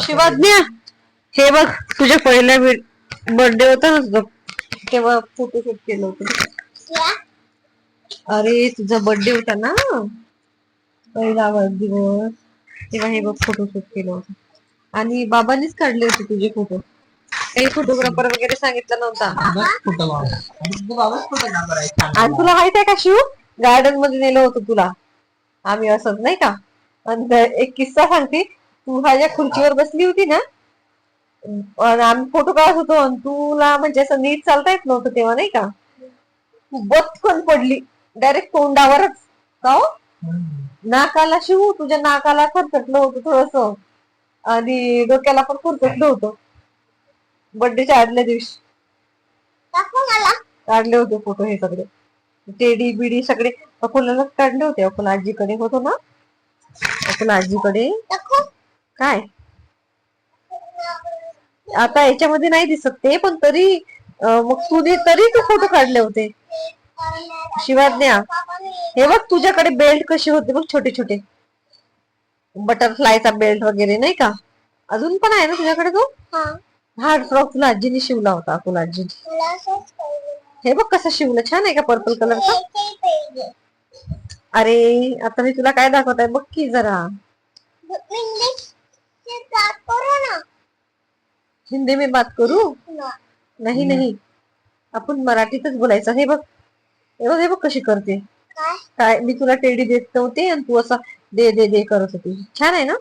शिवाज्ञा. हे बघ तुझ्या पहिल्या बर्थडे होता ना तुझा? तेव्हा फोटोशूट केलं होतं. अरे तुझा बर्थडे होता ना? पहिला वाढदिवस. तेव्हा हे बघ फोटोशूट केलं होतं. आणि बाबांनीच काढले होते तुझे फोटो काही फोटोग्राफर वगैरे सांगितलं नव्हता. आणि. तुला माहीत आहे का शिव? गार्डनमध्ये नेलं होतं तुला. आम्ही असंच नाही का? एक किस्सा सांगते. तू ह्या ज्या खुर्चीवर बसली होती ना? आणि आम्ही फोटो काढत होतो आणि तुला म्हणजे असं नीट चालता येत नव्हतं तेव्हा नाही का? तू पडली. डायरेक्ट तोंडावरच. का हो? नाकाला शिव तुझ्या नाकाला खरचटलं होतं थोडस. आणि डोक्याला पण खरचटलं होतं. बर्थडेच्या आदल्या दिवशी. काढले होते फोटो हे सगळे. टेडी बिडी सगळे. अकोल्यालाच काढले होते. अकोला आजीकडे होतो ना? अकोला आजीकडे. काय? आता याच्यामध्ये नाही दिसत ते पण तरी मग तुने तरी तू फोटो काढले होते. शिवाज्ञा हे बघ तुझ्याकडे बेल्ट कसे होते बघ छोटे छोटे. बटरफ्लायचा बेल्ट वगैरे नाही का? अजून पण आहे ना तुझ्याकडे तो? हा. फ्रॉक तुला आजीने शिवला होता अकोला आजीने हे बघ कसं शिवलं छान आहे का पर्पल कलरचा अरे आता मी तुला काय दाखवत आहे बघ की जरा. हिंदी में बात करू? नाही नाही. आपण मराठीतच बोलायचं. हे बघ. हे बघ हे बघ कशी करते. काय? मी तुला टेडी देत नव्हते आणि तू असा दे दे दे करत होती. छान आहे ना?